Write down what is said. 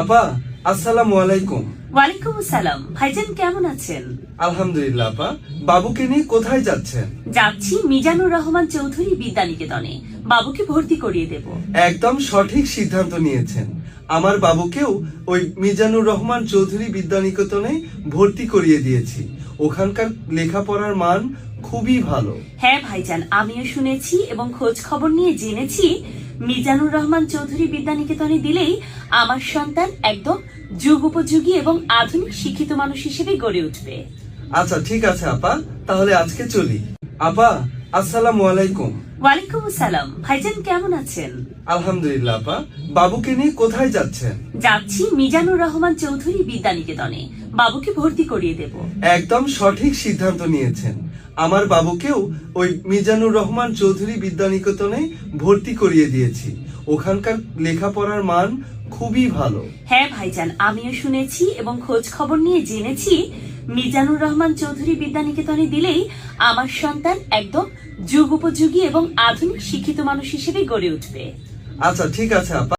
আপা আসসালামু আলাইকুম। ওয়ালাইকুম আসসালাম। ভাইজান কেমন আছেন? আলহামদুলিল্লাহ আপা। বাবুকে নিয়ে কোথায় যাচ্ছেন? যাচ্ছি মিজানুর রহমান চৌধুরী বিদ্যানিকেতনে। বাবুকে ভর্তি করিয়ে দেব। একদম সঠিক সিদ্ধান্ত নিয়েছেন। আমার বাবুকেও ওই মিজানুর রহমান চৌধুরী বিদ্যানিকেতনে ভর্তি করিয়ে দিয়েছি। ওখানকার লেখাপড়ার মান খুবই ভালো। হ্যাঁ ভাইজান আমিও শুনেছি এবং খোঁজ খবর নিয়ে জেনেছি মিজানুর রহমান চৌধুরী বিদ্যানিকেতনে দিলেই আমার সন্তান একদম যুগ উপযোগী এবং আধুনিক শিক্ষিত মানুষ হিসেবে গড়ে উঠবে। আচ্ছা ঠিক আছে আপা। তাহলে আজকে চলি। আপা আসসালামু আলাইকুম। ওয়ালাইকুম আসসালাম। ভাইজান কেমন আছেন? আলহামদুলিল্লাহ আপা। বাবুকে নিয়ে কোথায় যাচ্ছেন? যাচ্ছি মিজানুর রহমান চৌধুরী বিদ্যানিকেতনে। বাবুকে ভর্তি করিয়ে দেব। একদম সঠিক সিদ্ধান্ত নিয়েছেন। আমার বাবুকেও ওই মিজানুর রহমান চৌধুরী বিদ্যানিকেতনে ভর্তি করিয়ে দিয়েছি। ওখানকার লেখাপড়ার মান খুবই ভালো। হ্যাঁ ভাইজান আমিও শুনেছি এবং খোঁজ খবর নিয়ে জেনেছি মিজানুর রহমান চৌধুরী বিদ্যানিকেতনে দিলেই আমার সন্তান একদম যুগ উপযোগী এবং আধুনিক শিক্ষিত মানুষ হিসেবে গড়ে উঠবে। আচ্ছা ঠিক আছে আপা।